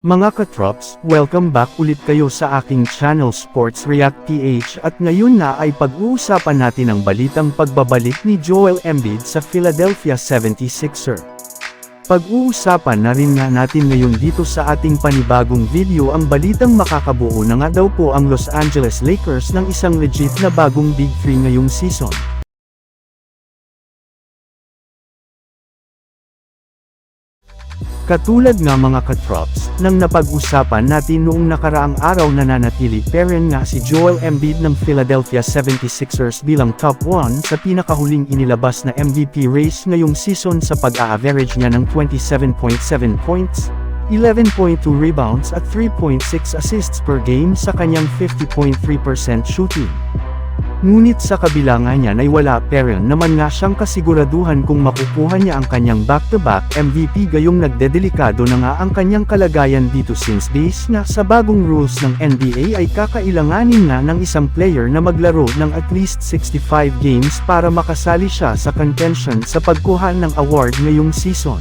Mga katrops, welcome back ulit kayo sa aking channel Sports React PH at ngayon na ay pag-uusapan natin ang balitang pagbabalik ni Joel Embiid sa Philadelphia 76er. Pag-uusapan na rin nga natin ngayon dito sa ating panibagong video ang balitang makakabuo na nga daw po ang Los Angeles Lakers ng isang legit na bagong Big 3 ngayong season. Katulad nga mga katrops, nang napag-usapan natin noong nakaraang araw na nanatili peren nga si Joel Embiid ng Philadelphia 76ers bilang top 1 sa pinakahuling inilabas na MVP race ngayong season sa pag-a-average niya ng 27.7 points, 11.2 rebounds at 3.6 assists per game sa kanyang 50.3% shooting. Ngunit sa kabila nga niyan ay wala Perrin naman nga siyang kasiguraduhan kung makukuha niya ang kanyang back-to-back MVP gayong nagdedelikado na nga ang kanyang kalagayan dito since base nga sa bagong rules ng NBA ay kakailanganin nga ng isang player na maglaro ng at least 65 games para makasali siya sa contention sa pagkuha ng award ngayong season.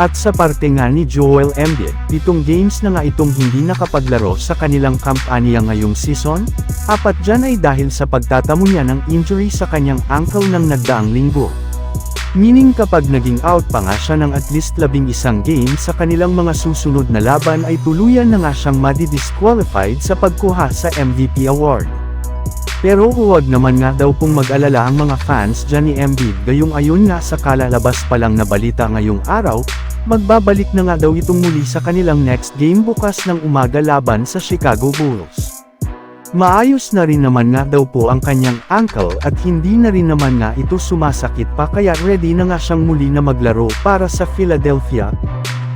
At sa parte nga ni Joel Embiid, pitong games na nga itong hindi nakapaglaro sa kanilang kampanya ngayong season, apat dyan ay dahil sa pagtatamo niya ng injury sa kanyang ankle ng nagdaang linggo. Meaning kapag naging out pa nga siya ng at least labing isang game sa kanilang mga susunod na laban ay tuluyan na nga siyang madi-disqualified sa pagkuha sa MVP award. Pero huwag naman nga daw pong mag-alala ang mga fans dyan ni Embiid gayong ayon nga sa kalalabas pa lang na balita ngayong araw, magbabalik na nga daw itong muli sa kanilang next game bukas ng umaga laban sa Chicago Bulls. Maayos na rin naman nga daw po ang kanyang ankle at hindi na rin naman nga ito sumasakit pa kaya ready na nga siyang muli na maglaro para sa Philadelphia,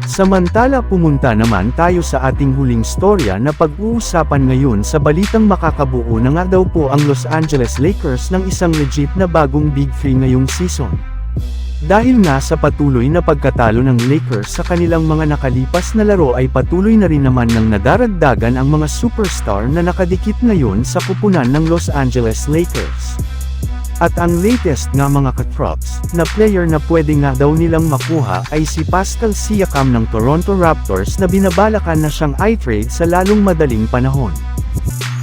Samantala pumunta naman tayo sa ating huling storya na pag-uusapan ngayon sa balitang makakabuo na nga daw po ang Los Angeles Lakers ng isang legit na bagong Big 3 ngayong season. Dahil nga sa patuloy na pagkatalo ng Lakers sa kanilang mga nakalipas na laro ay patuloy na rin naman ng nadaragdagan ang mga superstar na nakadikit ngayon sa kupunan ng Los Angeles Lakers. At ang latest nga mga katrops, na player na pwede nga daw nilang makuha ay si Pascal Siakam ng Toronto Raptors na binabalakan na siyang i-trade sa lalong madaling panahon.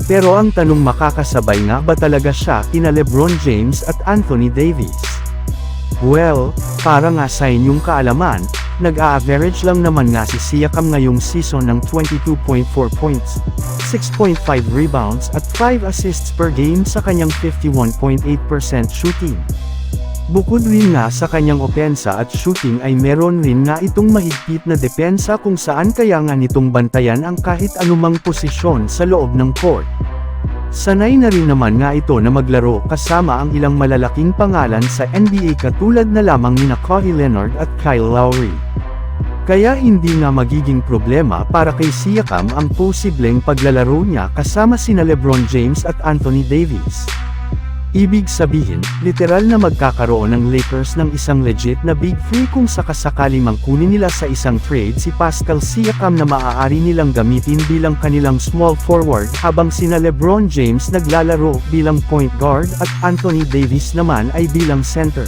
Pero ang tanong makakasabay nga ba talaga siya kina Lebron James at Anthony Davis? Well, para nga sa inyong kaalaman, nag-a-average lang naman nga si Siakam ngayong season ng 22.4 points, 6.5 rebounds at 5 assists per game sa kanyang 51.8% shooting. Bukod rin nga sa kanyang opensa at shooting ay meron rin nga itong mahigpit na depensa kung saan kaya nga nitong bantayan ang kahit anumang posisyon sa loob ng court. Sanay na rin naman nga ito na maglaro kasama ang ilang malalaking pangalan sa NBA katulad na lamang nina Kawhi Leonard at Kyle Lowry. Kaya hindi nga magiging problema para kay Siakam ang posibleng paglalaro niya kasama sina Lebron James at Anthony Davis. Ibig sabihin, literal na magkakaroon ng Lakers ng isang legit na Big 3 kung sakasakali mang kunin nila sa isang trade si Pascal Siakam na maaari nilang gamitin bilang kanilang small forward habang sina Lebron James naglalaro bilang point guard at Anthony Davis naman ay bilang center.